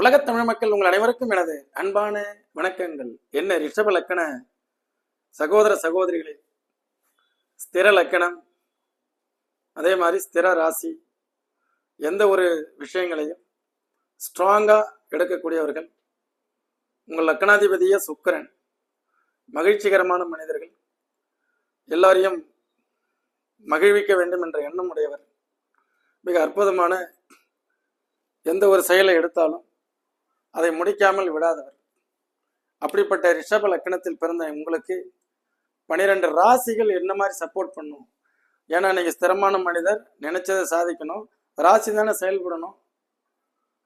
உலகத் தமிழ் மக்கள் உங்கள் அனைவருக்கும் எனது அன்பான வணக்கங்கள். என்ன ரிஷப லக்கண சகோதர சகோதரிகளே ஸ்திர லக்கணம் அதே மாதிரி ஸ்திர ராசி எந்த ஒரு விஷயங்களையும் ஸ்ட்ராங்காக எடுக்கக்கூடியவர்கள் உங்கள் லக்கணாதிபதிய சுக்கரன் மகிழ்ச்சிகரமான மனிதர்கள் எல்லாரையும் மகிழ்விக்க வேண்டும் என்ற எண்ணம் உடையவர் மிக அற்புதமான எந்த ஒரு செயலை எடுத்தாலும் அதை முடிக்காமல் விடாதவர். அப்படிப்பட்ட ரிஷப லக்கணத்தில் பிறந்த உங்களுக்கு பனிரெண்டு ராசிகள் என்ன மாதிரி சப்போர்ட் பண்ணும்? ஏன்னா நீங்கள் ஸ்திரமான மனிதர் நினைச்சதை சாதிக்கணும். ராசி தானே செயல்படணும்.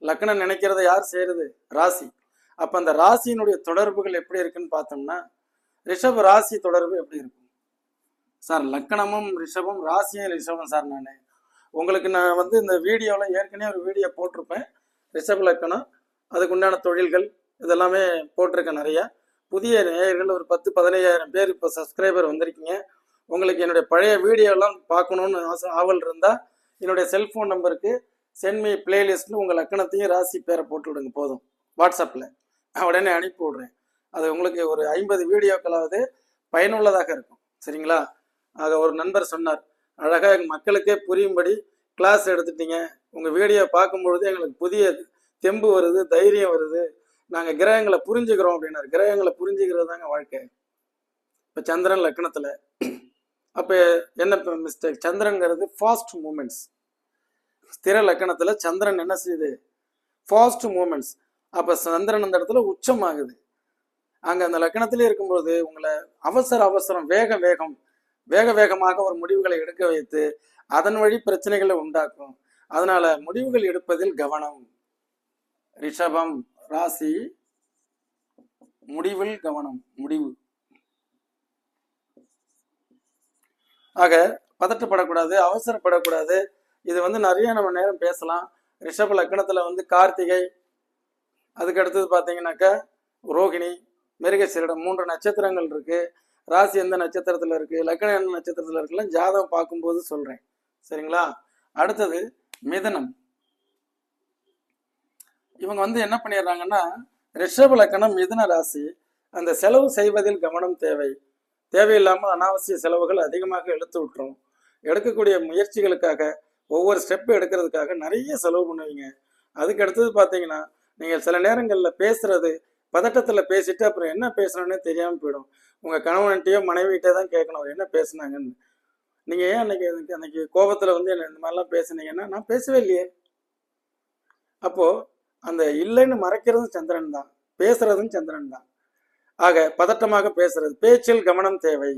லக்கணம் நினைக்கிறத யார் செய்யறது? ராசி. அப்போ அந்த ராசியினுடைய தொடர்புகள் எப்படி இருக்குன்னு பார்த்தோம்னா ரிஷப ராசி தொடர்பு எப்படி இருக்கும்? சார் லக்கணமும் ரிஷபம் ராசியும் ரிஷபம் சார் நான். உங்களுக்கு நான் வந்து இந்த வீடியோவில் ஏற்கனவே ஒரு வீடியோ போட்டிருப்பேன். ரிஷப லக்கணம் அதுக்கு உண்டான தொழில்கள் இதெல்லாமே போட்டிருக்கேன் நிறையா. புதிய நேயர்கள் ஒரு பத்து பதினையாயிரம் பேர் இப்போ சப்ஸ்கிரைபர் வந்திருக்கீங்க. உங்களுக்கு என்னுடைய பழைய வீடியோலாம் பார்க்கணுன்னு ஆசை ஆவல் இருந்தால் என்னுடைய செல்ஃபோன் நம்பருக்கு சென்மி பிளேலிஸ்ட்னு உங்கள் லக்கணத்தையும் ராசி பேரை போட்டு விடுங்க போதும். வாட்ஸ்அப்பில் நான் உடனே அனுப்பி விடுறேன். அது உங்களுக்கு ஒரு ஐம்பது வீடியோக்களாவது பயனுள்ளதாக இருக்கும். சரிங்களா? ஆக ஒரு நண்பர் சொன்னார் அழகாக எங்கள் மக்களுக்கே புரியும்படி கிளாஸ் எடுத்துட்டீங்க. உங்கள் வீடியோ பார்க்கும்பொழுது எங்களுக்கு புதிய தெம்பு வருது தைரியம் வருது. நாங்கள் கிரகங்களை புரிஞ்சுக்கிறோம் அப்படின்னாரு. கிரகங்களை புரிஞ்சுக்கிறது தாங்க வாழ்க்கை. இப்போ சந்திரன் லக்கணத்தில் அப்போ என்ன மிஸ்டேக் சந்திரன்கிறது ஃபாஸ்ட் மூமெண்ட்ஸ் ஸ்திர லக்கணத்தில் சந்திரன் என்ன செய்யுது? ஃபாஸ்ட் மூமெண்ட்ஸ் அப்போ சந்திரன் அந்த இடத்துல உச்சமாகுது. அங்கே அந்த லக்கணத்திலே இருக்கும்போது உங்களை அவசர அவசரம் வேக வேகம் வேக வேகமாக ஒரு முடிவுகளை எடுக்க வைத்து அதன் வழி பிரச்சனைகளை உண்டாக்கும். அதனால முடிவுகள் எடுப்பதில் கவனம். ரிஷபம் ராசி. முடிவில் கவனம் முடிவு. ஆக பதட்டப்படக்கூடாது அவசரப்படக்கூடாது. இது வந்து நிறைய நம்ம நேரம் பேசலாம். ரிஷப லக்கணத்தில் வந்து கார்த்திகை அதுக்கு அடுத்தது பார்த்தீங்கன்னாக்கா ரோகிணி மிருகசீரிடம் மூன்று நட்சத்திரங்கள் இருக்கு. ராசி எந்த நட்சத்திரத்துல இருக்கு லக்கணம் எந்த நட்சத்திரத்துல இருக்குல்ல ஜாதகம் பார்க்கும்போது சொல்றேன். சரிங்களா? அடுத்தது மிதனம். இவங்க வந்து என்ன பண்ணிடுறாங்கன்னா ரிஷப லக்கணம் மிதுன ராசி. அந்த செலவு செய்வதில் கவனம் தேவை. தேவையில்லாமல் அனாவசிய செலவுகள் அதிகமாக இழுத்து விட்டுரும். எடுக்கக்கூடிய முயற்சிகளுக்காக ஒவ்வொரு ஸ்டெப் எடுக்கிறதுக்காக நிறைய செலவு பண்ணுவீங்க. அதுக்கு அடுத்தது பார்த்தீங்கன்னா நீங்கள் சில நேரங்களில் பேசுறது பதட்டத்தில் பேசிட்டு அப்புறம் என்ன பேசுறோன்னே தெரியாமல் போயிடும். உங்கள் கணவன்கிட்டயோ மனைவிகிட்டே தான் கேட்கணும் அவர் என்ன பேசுனாங்கன்னு. நீங்கள் ஏன் அன்னைக்கு அன்னைக்கு கோபத்தில் வந்து என்ன இந்த மாதிரிலாம் பேசுனீங்கன்னா நான் பேசவே இல்லையே. அப்போது அந்த இல்லைன்னு மறைக்கிறதும் சந்திரன் தான் பேசுறதும் சந்திரன் தான். ஆக பதட்டமாக பேசுறது பேச்சில் கவனம் தேவை.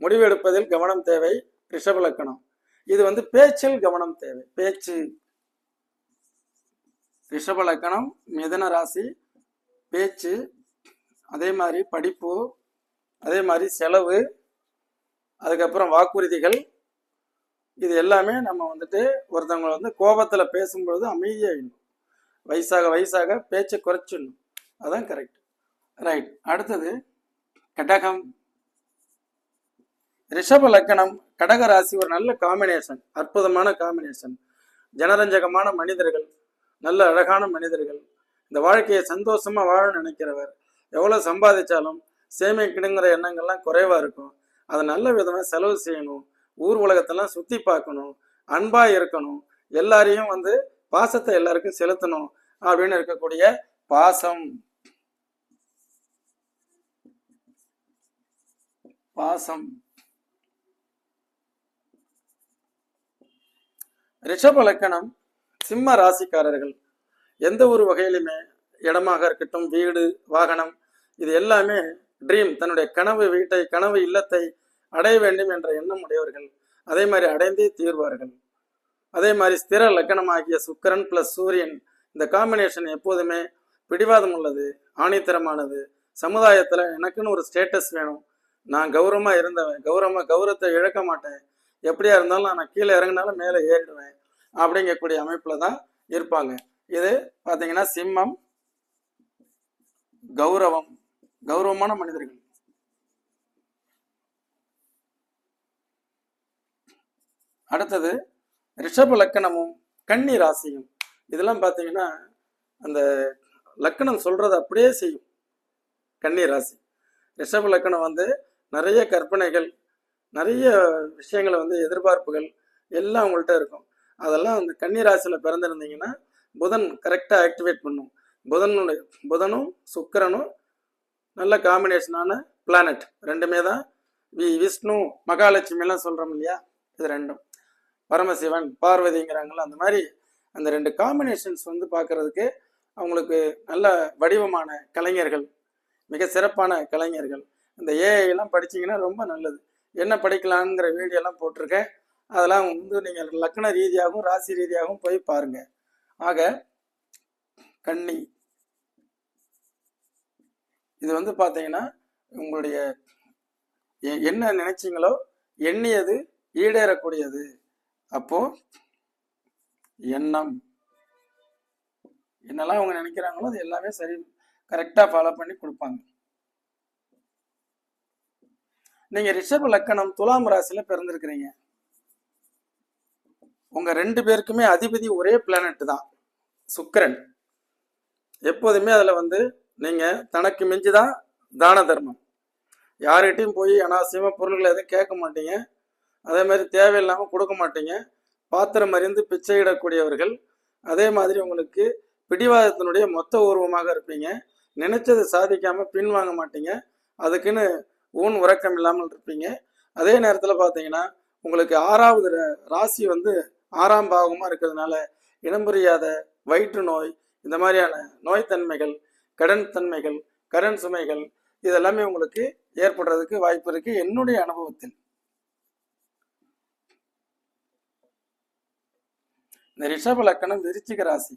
முடிவெடுப்பதில் கவனம் தேவை ரிஷபலக்கணம் இது வந்து பேச்சில் கவனம் தேவை பேச்சு. ரிஷபலக்கணம் மிதன ராசி பேச்சு. அதே மாதிரி படிப்பு அதே மாதிரி செலவு அதுக்கப்புறம் வாக்குறுதிகள். இது எல்லாமே நம்ம வந்துட்டு ஒருத்தவங்களை வந்து கோபத்தில் பேசும்பொழுது அமைதியாகிடும் வயசாக வயசாக பேச்சை குறைச்சிடணும். அதான் கரெக்ட் ரைட் அடுத்தது கடகம். ரிஷப லக்கணம் கடக ராசி ஒரு நல்ல காம்பினேஷன் அற்புதமான காம்பினேஷன் ஜனரஞ்சகமான மனிதர்கள் நல்ல அழகான மனிதர்கள். இந்த வாழ்க்கையை சந்தோஷமா வாழ நினைக்கிறவர். எவ்வளவு சம்பாதிச்சாலும் சேமிக்கணுங்கிற எண்ணங்கள்லாம் குறைவா இருக்கும். அதை நல்ல விதமாக செலவு செய்யணும். ஊர் உலகத்தெல்லாம் சுத்தி பார்க்கணும். அன்பா இருக்கணும். எல்லாரையும் வந்து பாசத்தை எல்லாருக்கும் செலுத்தணும் அப்படின்னு இருக்கக்கூடிய பாசம். பாசம். ரிஷப லக்கணம் சிம்ம ராசிக்காரர்கள். எந்த ஒரு வகையிலுமே இடமாக இருக்கட்டும் வீடு வாகனம் இது எல்லாமே ட்ரீம் தன்னுடைய கனவு வீட்டை கனவு இல்லத்தை அடைய வேண்டும் என்ற எண்ணம் உடையவர்கள். அதே மாதிரி அடைந்தே தீர்வார்கள். அதே மாதிரி ஸ்திர லக்கணமாகிய சுக்கரன் பிளஸ் சூரியன் இந்த காம்பினேஷன் எப்போதுமே பிடிவாதம் உள்ளது ஆணித்தரமானது. சமுதாயத்தில் எனக்குன்னு ஒரு ஸ்டேட்டஸ் வேணும். நான் கௌரவமாக இருந்தவன் கௌரவமாக கௌரவத்தை இழக்க மாட்டேன். எப்படியா இருந்தாலும் நான் கீழே இறங்கினாலும் மேலே ஏறிடுவேன் அப்படிங்கக்கூடிய அமைப்பில் தான் இருப்பாங்க. இது பார்த்தீங்கன்னா சிம்மம் கௌரவம் கௌரவமான மனிதர்கள். அடுத்தது ரிஷப லக்கணமும் கன்னி ராசியும். இதெல்லாம் பார்த்தீங்கன்னா அந்த லக்கணம் சொல்றதை அப்படியே செய்யும். கன்னி ராசி. ரிஷப லக்கணம் வந்து நிறைய கற்பனைகள் நிறைய விஷயங்களை வந்து எதிர்பார்ப்புகள் எல்லாம் உங்கள்கிட்ட இருக்கும். அதெல்லாம் அந்த கன்னி ராசியில் பிறந்திருந்தீங்கன்னா புதன் கரெக்டாக ஆக்டிவேட் பண்ணும். புதனுடைய புதனும் சுக்கிரனும் நல்ல காம்பினேஷனான பிளானட் ரெண்டுமே தான். வி விஷ்ணு மகாலட்சுமி எல்லாம் சொல்கிறோம் இல்லையா? இது ரெண்டும். பரமசிவன் பார்வதிங்கிறாங்களா அந்த மாதிரி அந்த ரெண்டு காம்பினேஷன்ஸ் வந்து பார்க்கறதுக்கு அவங்களுக்கு நல்ல வடிவமான கலைஞர்கள் மிக சிறப்பான கலைஞர்கள். இந்த ஏஐலாம் படிச்சீங்கன்னா ரொம்ப நல்லது. என்ன படிக்கலாங்கிற வீடியோலாம் போட்டிருக்கேன். அதெல்லாம் வந்து நீங்கள் லக்ன ரீதியாகவும் ராசி ரீதியாகவும் போய் பாருங்க. ஆக கன்னி. இது வந்து பார்த்தீங்கன்னா உங்களுடைய எ- என்ன நினைச்சீங்களோ எண்ணியது ஈடேறக்கூடியது. அப்போ எண்ணம். என்னெல்லாம் அவங்க நினைக்கிறாங்களோ அது எல்லாமே சரி கரெக்டாக ஃபாலோ பண்ணி கொடுப்பாங்க. நீங்க ரிஷப லக்கணம் துலாம் ராசியில பிறந்திருக்கிறீங்க. உங்க ரெண்டு பேருக்குமே அதிபதி ஒரே பிளானட் தான் சுக்கிரன். எப்போதுமே அதுல வந்து நீங்க தனக்கு மிஞ்சிதான் தான தர்மம். யார்கிட்டையும் போய் அனாவசியமா பொருள்களை எதுவும் கேட்க மாட்டீங்க. அதே மாதிரி தேவையில்லாமல் கொடுக்க மாட்டீங்க. பாத்திரம் அறிந்து பிச்சையிடக்கூடியவர்கள் அதே மாதிரி உங்களுக்கு பிடிவாதத்தினுடைய மொத்த உருவமாக இருப்பீங்க. நினைச்சதை சாதிக்காம பின்வாங்க மாட்டீங்க. அதுக்குன்னு ஊன் உறக்கம் இல்லாமல் இருப்பீங்க. அதே நேரத்தில் பார்த்தீங்கன்னா உங்களுக்கு ஆறாவது ராசி வந்து ஆறாம் பாகமாக இருக்கிறதுனால இனம் புரியாத வயிற்று நோய் இந்த மாதிரியான நோய்த்தன்மைகள் கடன் தன்மைகள் கடன் சுமைகள் இதெல்லாமே உங்களுக்கு ஏற்படுறதுக்கு வாய்ப்பு இருக்கு. என்னுடைய அனுபவத்தில். இந்த ரிஷப லக்கணம் விருச்சிக ராசி.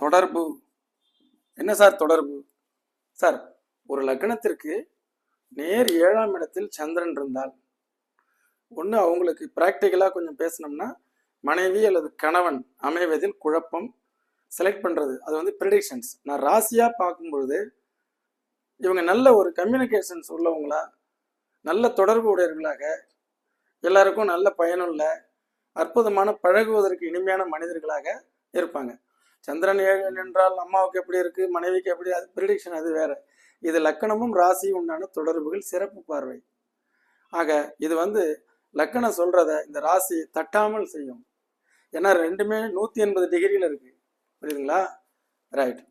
தொடர்பு. என்ன சார் தொடர்பு? சார் ஒரு லக்னத்திற்கு நேர் ஏழாம் இடத்தில் சந்திரன் இருந்தால் ஒன்று அவங்களுக்கு ப்ராக்டிக்கலாக கொஞ்சம் பேசினோம்னா மனைவி அல்லது கணவன் அமைவதில் குழப்பம் செலக்ட் பண்ணுறது அது வந்து ப்ரிடிக்ஷன்ஸ் நான் ராசியாக பார்க்கும்பொழுது இவங்க நல்ல ஒரு கம்யூனிகேஷன்ஸ் உள்ளவங்களா? நல்ல தொடர்பு உடையவர்களாக? எல்லாருக்கும் நல்ல பயனுள்ள அற்புதமான பழகுவதற்கு இனிமையான மனிதர்களாக இருப்பாங்க. சந்திரன் ஏழு என்றால் அம்மாவுக்கு எப்படி இருக்கு? மனைவிக்கு எப்படி? அது ப்ரிடிக்ஷன் அது வேற. இது லக்கணமும் ராசியும் உண்டான தொடர்புகள் சிறப்பு பார்வை. ஆக இது வந்து லக்கணம் சொல்றத இந்த ராசி தட்டாமல் செய்யும். ஏன்னா ரெண்டுமே நூத்தி எண்பது டிகிரியில இருக்கு. புரியுதுங்களா? ரைட்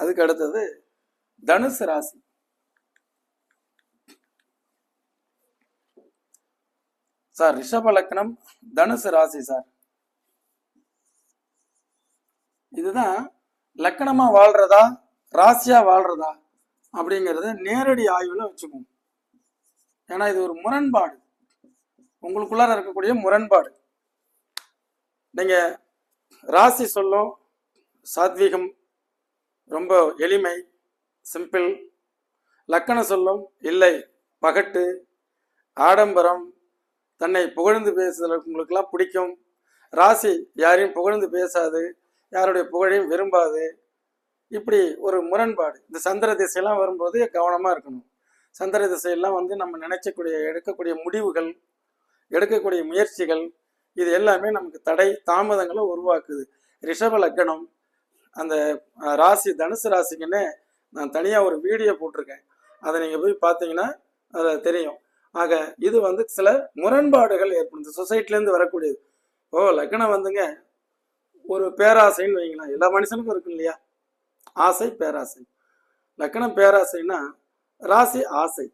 அதுக்கு அடுத்தது தனுசு ராசி. சார் ரிஷப லக்னம் தனுசு ராசி சார். இதுதான் லக்கணமா வாழ்றதா ராசியா வாழ்றதா அப்படிங்கறத நேரடி ஆய்வுல வச்சுக்கோங்க ஏன்னா இது ஒரு முரண்பாடு. உங்களுக்குள்ளார இருக்கக்கூடிய முரண்பாடு. நீங்க ராசி சொல்லும் சாத்வீகம் ரொம்ப எளிமை சிம்பிள் லக்கணம் சொல்லும் இல்லை பகட்டு ஆடம்பரம் தன்னை புகழ்ந்து பேசுதல் உங்களுக்கெல்லாம் பிடிக்கும். ராசி யாரையும் புகழ்ந்து பேசாது யாருடைய புகழையும் விரும்பாது. இப்படி ஒரு முரண்பாடு. இந்த சந்திர திசையெல்லாம் வரும்போது கவனமாக இருக்கணும். சந்திர திசையெல்லாம் வந்து நம்ம நினைச்சக்கூடிய எடுக்கக்கூடிய முடிவுகள் எடுக்கக்கூடிய முயற்சிகள் இது எல்லாமே நமக்கு தடை தாமதங்களை உருவாக்குது. ரிஷப லக்கணம் அந்த ராசி தனுசு ராசிக்குன்னு நான் தனியாக ஒரு வீடியோ போட்டிருக்கேன். அதை நீங்கள் போய் பார்த்தீங்கன்னா அதில் தெரியும். ஆக இது வந்து சில முரண்பாடுகள் ஏற்படுது. சொசைட்டிலேருந்து வரக்கூடியது. ஓ லக்னம் வந்துங்க. ஒரு பேராசைன்னு வைங்களேன். எல்லா மனுஷனுக்கும் இருக்கும் இல்லையா? ஆசை பேராசை. லக்கணம் பேராசைன்னா ராசி ஆசை.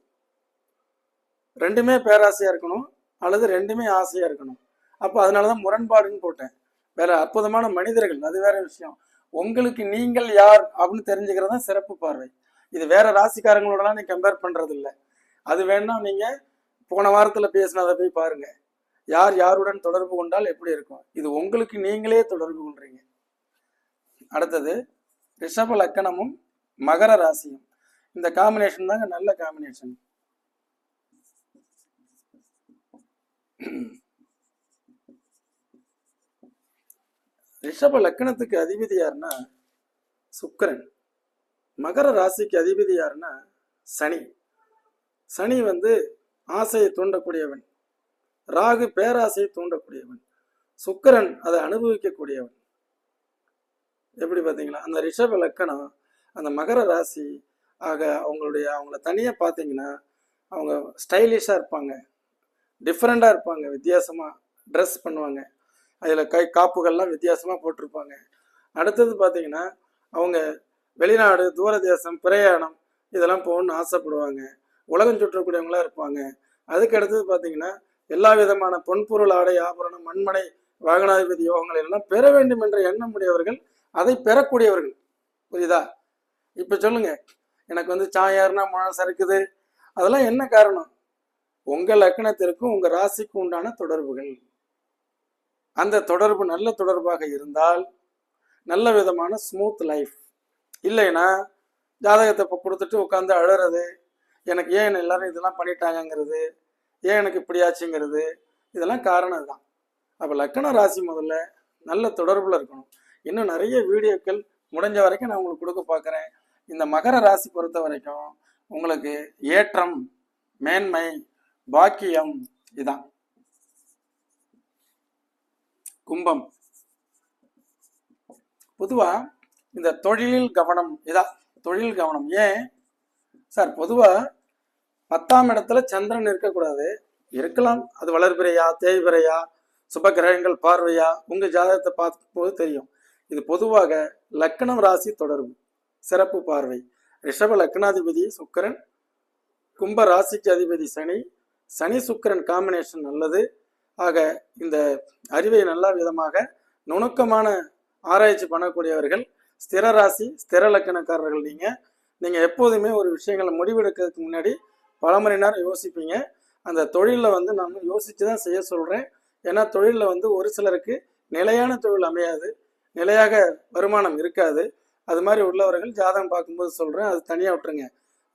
ரெண்டுமே பேராசையாக இருக்கணும் அல்லது ரெண்டுமே ஆசையாக இருக்கணும். அப்போ அதனால தான் முரண்பாடுன்னு போட்டேன். வேற அற்புதமான மனிதர்கள் அது வேற விஷயம். உங்களுக்கு நீங்கள் யார் அப்படின்னு தெரிஞ்சுக்கிறது தான் சிறப்பு பார்வை. இது வேற ராசிக்காரங்களோடலாம் நீ கம்பேர் பண்றது இல்லை அது வேணா நீங்க போன வாரத்துல பேசினதை போய் பாருங்க. யார் யாருடன் தொடர்பு கொண்டால் எப்படி இருக்கும்? இது உங்களுக்கு நீங்களே தொடர்பு கொள்றீங்க. அடுத்தது ரிஷப லக்கணமும் மகர ராசியும். இந்த காம்பினேஷன் தாங்க நல்ல காம்பினேஷன் ரிஷப லக்கணத்துக்கு அதிபதி யாருன்னா சுக்கரன். மகர ராசிக்கு அதிபதி யாருன்னா சனி. சனி வந்து ஆசையை தூண்டக்கூடியவன். ராகு பேராசையை தூண்டக்கூடியவன். சுக்கிரன் அதை அனுபவிக்கக்கூடியவன். எப்படி பார்த்தீங்களா? அந்த ரிஷப லக்கணம் அந்த மகர ராசி ஆக அவங்களுடைய அவங்கள தனியாக பார்த்தீங்கன்னா அவங்க ஸ்டைலிஷாக இருப்பாங்க. டிஃப்ரெண்ட்டாக இருப்பாங்க. வித்தியாசமாக ட்ரெஸ் பண்ணுவாங்க. அதில் கை காப்புகள்லாம் வித்தியாசமாக போட்டிருப்பாங்க. அடுத்தது பார்த்தீங்கன்னா அவங்க வெளிநாடு தூரதேசம் பிரயாணம் இதெல்லாம் போகணும்னு ஆசைப்படுவாங்க. உலகம் சுற்றக்கூடியவங்களா இருப்பாங்க. அதுக்கு அடுத்தது பார்த்தீங்கன்னா எல்லா விதமான பொன்பொருள் ஆடை ஆபரணம் மண்மனை வாகனாதிபதி யோகங்கள் எல்லாம் பெற வேண்டும் என்ற எண்ணம் உடையவர்கள் அதை பெறக்கூடியவர்கள். புரியுதா? இப்போ சொல்லுங்க. எனக்கு வந்து சாயாருனா மழை சறுக்குது. அதெல்லாம் என்ன காரணம்? உங்கள் லக்கணத்திற்கும் உங்கள் ராசிக்கும் உண்டான தொடர்புகள். அந்த தொடர்பு நல்ல தொடர்பாக இருந்தால் நல்ல விதமான ஸ்மூத் லைஃப் இல்லைன்னா ஜாதகத்தை இப்போ கொடுத்துட்டு உட்காந்து அழறது எனக்கு ஏன் எல்லாரும் இதெல்லாம் பண்ணிட்டாங்கங்கிறது ஏன் எனக்கு இப்படியாச்சுங்கிறது இதெல்லாம் காரணம் தான் அப்போ லக்கண ராசி முதல்ல நல்ல தொடர்பில் இருக்கணும். இன்னும் நிறைய வீடியோக்கள் முடிஞ்ச வரைக்கும் நான் உங்களுக்கு கொடுக்க பார்க்குறேன் இந்த மகர ராசி பொறுத்த வரைக்கும் உங்களுக்கு ஏற்றம் மேன்மை பாக்கியம் இதான். கும்பம். பொதுவா இந்த தொழிலில் கவனம் இதான் தொழில் கவனம். ஏன்? சார் பொதுவா பத்தாம் இடத்துல சந்திரன் இருக்கக்கூடாது. இருக்கலாம். அது வளர்பிறையா தேய்பிறையா சுப கிரகங்கள் பார்வையா உங்க ஜாதகத்தை பார்க்கும்போது தெரியும். இது பொதுவாக லக்கணம் ராசி தொடரும். சிறப்பு பார்வை. ரிஷப லக்னாதிபதி சுக்கிரன் கும்ப ராசிக்கு அதிபதி சனி. சனி சுக்கிரன் காம்பினேஷன் நல்லது. ஆக இந்த அறிவை நல்ல விதமாக நுணுக்கமான ஆராய்ச்சி பண்ணக்கூடியவர்கள் ஸ்திர ராசி ஸ்திர லக்கணக்காரர்கள் நீங்கள் நீங்கள் எப்போதுமே ஒரு விஷயங்களை முடிவெடுக்கிறதுக்கு முன்னாடி பல மணி நேரம் யோசிப்பீங்க. அந்த தொழிலில் வந்து நான் யோசித்து தான் செய்ய சொல்கிறேன் ஏன்னா தொழிலில் வந்து ஒரு சிலருக்கு நிலையான தொழில் அமையாது. நிலையாக வருமானம் இருக்காது. அது மாதிரி உள்ளவர்கள் ஜாதகம் பார்க்கும்போது சொல்கிறேன் அது தனியாக விட்டுருங்க.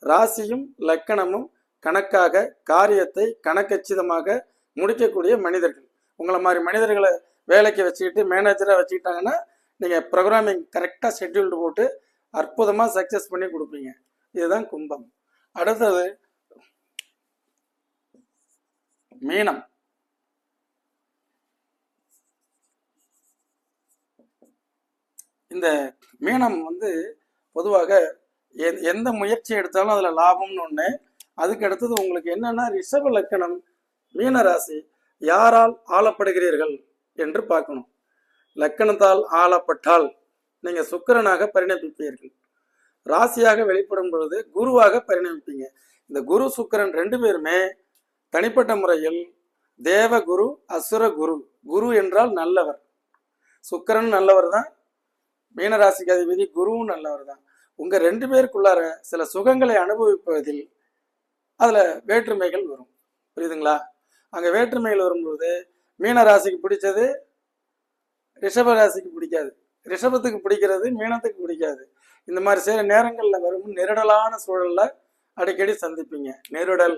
ராசியும் லக்கணமும் கணக்காக காரியத்தை கணக்கச்சிதமாக முடிக்கக்கூடிய மனிதர்கள். உங்களை மாதிரி மனிதர்களை வேலைக்கு வச்சுக்கிட்டு மேனேஜராக வச்சுக்கிட்டாங்கன்னா நீங்கள் ப்ரோக்ராமிங் கரெக்டாக ஷெட்யூல்டு போட்டு அற்புதமாக சக்ஸஸ் பண்ணி கொடுப்பீங்க. இதுதான் கும்பம். அடுத்தது மீனம். இந்த மீனம் வந்து பொதுவாக எந்த முயற்சி எடுத்தாலும் அதில் லாபம்னு ஒன்று அதுக்கு அடுத்தது உங்களுக்கு என்னென்னா ரிஷப லக்கணம். மீன ராசி யாரால் ஆளப்படுகிறீர்கள் என்று பார்க்கணும். லக்கணத்தால் ஆளப்பட்டால் நீங்க சுக்கிரனாக பரிணமிப்பீர்கள். ராசியாக வெளிப்படும் பொழுது குருவாக பரிணமிப்பீங்க. இந்த குரு சுக்கரன் ரெண்டு பேருமே தனிப்பட்ட முறையில் தேவ குரு அசுர குரு குரு என்றால் நல்லவர். சுக்கிரன் நல்லவர் தான் மீனராசிக்கு அதிபதி குருவும் நல்லவர் தான். உங்க ரெண்டு பேருக்குள்ளார சில சுகங்களை அனுபவிப்பதில் அதுல வேற்றுமைகள் வரும். புரியுதுங்களா? அங்கே வேற்றுமையில் வரும்பொழுது மீன ராசிக்கு பிடிச்சது ரிஷப ராசிக்கு பிடிக்காது. ரிஷபத்துக்கு பிடிக்கிறது மீனத்துக்கு பிடிக்காது. இந்த மாதிரி சில நேரங்களில் வரும் நெருடலான சூழலில் அடிக்கடி சந்திப்பீங்க. நெருடல்.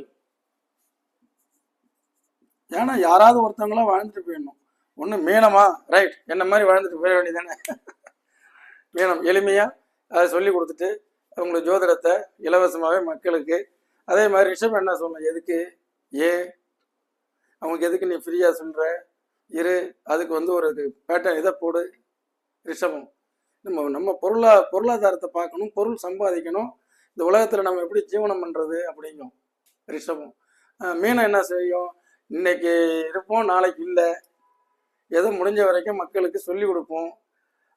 ஏன்னா யாராவது ஒருத்தவங்களாம் வாழ்ந்துட்டு போயிடணும். ஒன்று மீனமா? ரைட் என்ன மாதிரி வாழ்ந்துட்டு போயிட வேண்டியதானே மீனம் எளிமையாக அதை சொல்லி கொடுத்துட்டு அவங்களுக்கு ஜோதிடத்தை இலவசமாகவே மக்களுக்கு அதே மாதிரி ரிஷபம் என்ன சொல்லணும் எதுக்கு? ஏ அவங்களுக்கு எதுக்கு நீ ஃப்ரீயாக சொல்கிற இரு அதுக்கு வந்து ஒரு இது பேட்டர்ன் இதை போடு ரிஷபம். நம்ம நம்ம பொருளா பொருளாதாரத்தை பார்க்கணும் பொருள் சம்பாதிக்கணும். இந்த உலகத்தில் நம்ம எப்படி ஜீவனம் பண்ணுறது அப்படிங்கும் ரிஷபம். மீனை மீனம் என்ன செய்யும்? இன்னைக்கு இருப்போம் நாளைக்கு இல்லை. எதோ முடிஞ்ச வரைக்கும் மக்களுக்கு சொல்லி கொடுப்போம்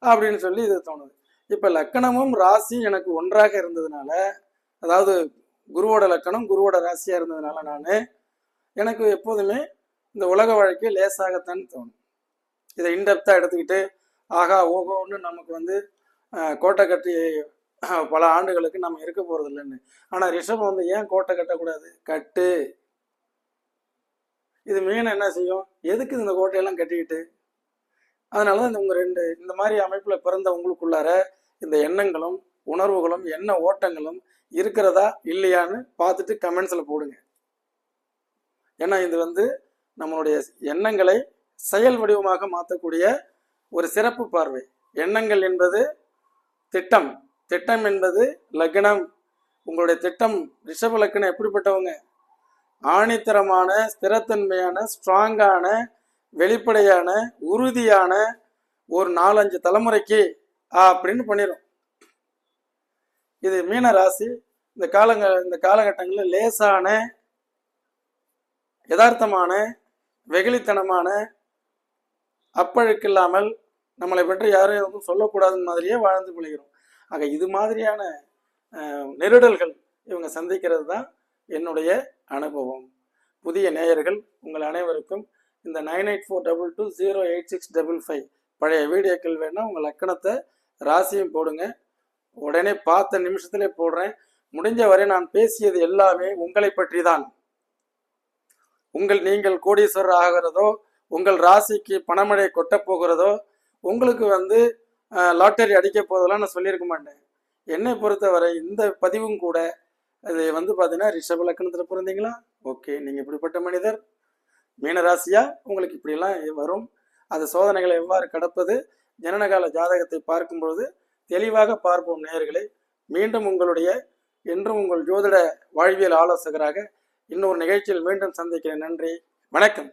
அப்படின்னு சொல்லி இது தோணுது. இப்போ லக்கணமும் ராசி எனக்கு ஒன்றாக இருந்ததுனால அதாவது குருவோட லக்கணம் குருவோட ராசியாக இருந்ததுனால நான் எனக்கு எப்போதுமே இந்த உலக வாழ்க்கை லேசாகத்தான் தோணும். இதை இன்டெப்த்தாக எடுத்துக்கிட்டு ஆகா ஓகோன்னு நமக்கு வந்து கோட்டை கட்டி பல ஆண்டுகளுக்கு நம்ம இருக்க போகிறது இல்லைன்னு. ஆனால் ரிஷபம் வந்து ஏன் கோட்டை கட்டக்கூடாது? கட்டு. இது மீன் என்ன செய்யும்? எதுக்கு இந்த கோட்டையெல்லாம் கட்டிக்கிட்டு? அதனால தான் இந்த உங்க ரெண்டு இந்த மாதிரி அமைப்புல பிறந்த உங்களுக்குள்ளார இந்த எண்ணங்களும் உணர்வுகளும் எண்ண ஓட்டங்களும் இருக்கிறதா இல்லையான்னு பார்த்துட்டு கமெண்ட்ஸ்ல போடுங்க. ஏன்னா இது வந்து நம்மளுடைய எண்ணங்களை செயல் வடிவமாக மாற்றக்கூடிய ஒரு சிறப்பு பார்வை. எண்ணங்கள் என்பது திட்டம். திட்டம் என்பது லக்னம். உங்களுடைய திட்டம் ரிஷப லக்னம் எப்படிப்பட்டவங்க? ஆணித்தரமான ஸ்திரத்தன்மையான ஸ்ட்ராங்கான வெளிப்படையான உறுதியான ஒரு நாலஞ்சு தலைமுறைக்கு அப்படின்னு பண்ணிடும் இது மீன ராசி. இந்த காலங்க இந்த காலகட்டங்களில் லேசான யதார்த்தமான வெகுளித்தனமான அப்பழுக்கு இல்லாமல் நம்மளை பற்றி யாரும் எதுவும் சொல்லக்கூடாதுன்னு மாதிரியே வாழ்ந்து கொள்கிறோம். ஆக இது மாதிரியான நெருடல்கள் இவங்க சந்திக்கிறது தான் என்னுடைய அனுபவம். புதிய நேயர்கள் உங்கள் அனைவருக்கும் இந்த nine eight four double two zero eight six double five பழைய வீடியோக்கள் வேணால் உங்கள் லக்கணத்தை ராசியும் போடுங்க. உடனே பார்த்த நிமிஷத்திலே போடுறேன். முடிஞ்ச வரை நான் பேசியது எல்லாமே உங்களை பற்றி தான் உங்கள் நீங்கள் கோடீஸ்வரர் ஆகிறதோ உங்கள் ராசிக்கு பணமழை கொட்டப் போகிறதோ உங்களுக்கு வந்து லாட்டரி அடிக்க போதெல்லாம் நான் சொல்லியிருக்க மாட்டேன். என்னை பொறுத்தவரை இந்த பதிவும் கூட அது வந்து பார்த்தீங்கன்னா ரிஷப லக்னத்தில் பிறந்தீங்களா ஓகே நீங்கள் இப்படிப்பட்ட மனிதர். மீனராசியா உங்களுக்கு இப்படியெல்லாம் வரும். அது சோதனைகளை எவ்வாறு கடப்பது? ஜனனகால ஜாதகத்தை பார்க்கும் பொழுது தெளிவாக பார்ப்போம் நேயர்களே. மீண்டும் உங்களுடைய என்றும் உங்கள் ஜோதிட வாழ்வியல் ஆலோசகராக இன்னொரு நிகழ்ச்சியில் மீண்டும் சந்திக்கிறேன். நன்றி. வணக்கம்.